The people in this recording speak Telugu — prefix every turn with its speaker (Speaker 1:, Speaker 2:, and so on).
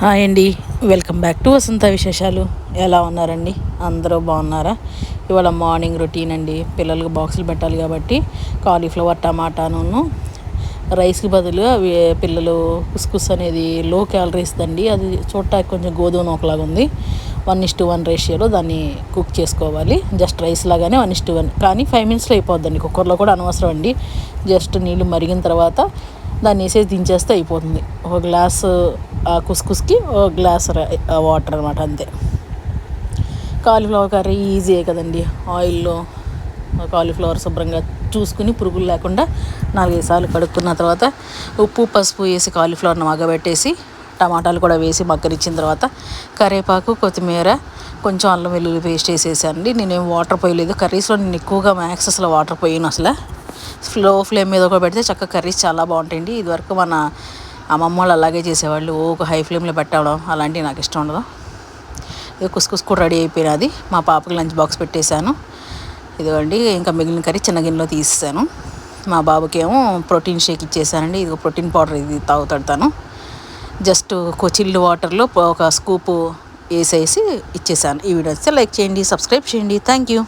Speaker 1: హాయ్ అండి. వెల్కమ్ బ్యాక్ టు వసంత విశేషాలు. ఎలా ఉన్నారండి? అందరూ బాగున్నారా? ఇవాళ మార్నింగ్ రొటీన్ అండి. పిల్లలకు బాక్సులు పెట్టాలి కాబట్టి కాలీఫ్లవర్ టమాటాను రైస్కి బదులుగా అవి పిల్లలు కుస్కుస్ అనేది లో క్యాలరీస్ దండి. అది చూడటానికి కొంచెం గోధుమ నూకలాగా ఉంది. వన్ ఇస్ టు వన్ రేషియోలో దాన్ని కుక్ చేసుకోవాలి. జస్ట్ రైస్ లాగానే వన్ ఇస్ టు వన్. కానీ ఫైవ్ మినిట్స్లో అయిపోద్దండి. కుక్కర్లో కూడా అనవసరం అండి. జస్ట్ నీళ్ళు మరిగిన తర్వాత దాన్ని వేసేసి దించేస్తే అయిపోతుంది. ఒక గ్లాసు ఆ కుస్కుస్కి ఒక గ్లాస్ వాటర్ అనమాట అంతే. కాలీఫ్లవర్ కర్రీ ఈజీయే కదండి. ఆయిల్లో కాలీఫ్లవర్ శుభ్రంగా చూసుకుని పురుగులు లేకుండా నాలుగైదు సార్లు కడుక్కున్న తర్వాత ఉప్పు పసుపు వేసి కాలీఫ్లవర్ని మగ్గబెట్టేసి టమాటాలు కూడా వేసి మగ్గనిచ్చిన తర్వాత కరివేపాకు కొత్తిమీర కొంచెం అల్లం వెల్లుల్లి పేస్ట్ వేసేసానండి. నేనేం వాటర్ పోయలేదు. కర్రీస్లో నేను ఎక్కువగా మ్యాక్స్ అసలు వాటర్ పోయాను అసలు. స్లో ఫ్లేమ్ మీద ఒక పెడితే చక్కగా కర్రీస్ చాలా బాగుంటాయండి. ఇదివరకు మన అమ్మమ్మ వాళ్ళు అలాగే చేసేవాళ్ళు. ఒక హై ఫ్లేమ్లో పెట్టడం అలాంటివి నాకు ఇష్టం ఉండదు. ఇది కుస్కుస్ కూడా రెడీ అయిపోయినది మా పాపకి లంచ్ బాక్స్ పెట్టేశాను. ఇదిగోండి ఇంకా మిగిలిన కర్రీ చిన్న గిన్నెలో తీసేసాను. మా బాబుకి ఏమో ప్రోటీన్ షేక్ ఇచ్చేసానండి. ఇది ప్రోటీన్ పౌడర్ ఇది తాగుతాడుతాను. జస్ట్ కొచిల్లు వాటర్లో ఒక స్కూపు వేసేసి ఇచ్చేసాను. ఈ వీడియో వస్తే లైక్ చేయండి సబ్స్క్రైబ్ చేయండి. Thank you.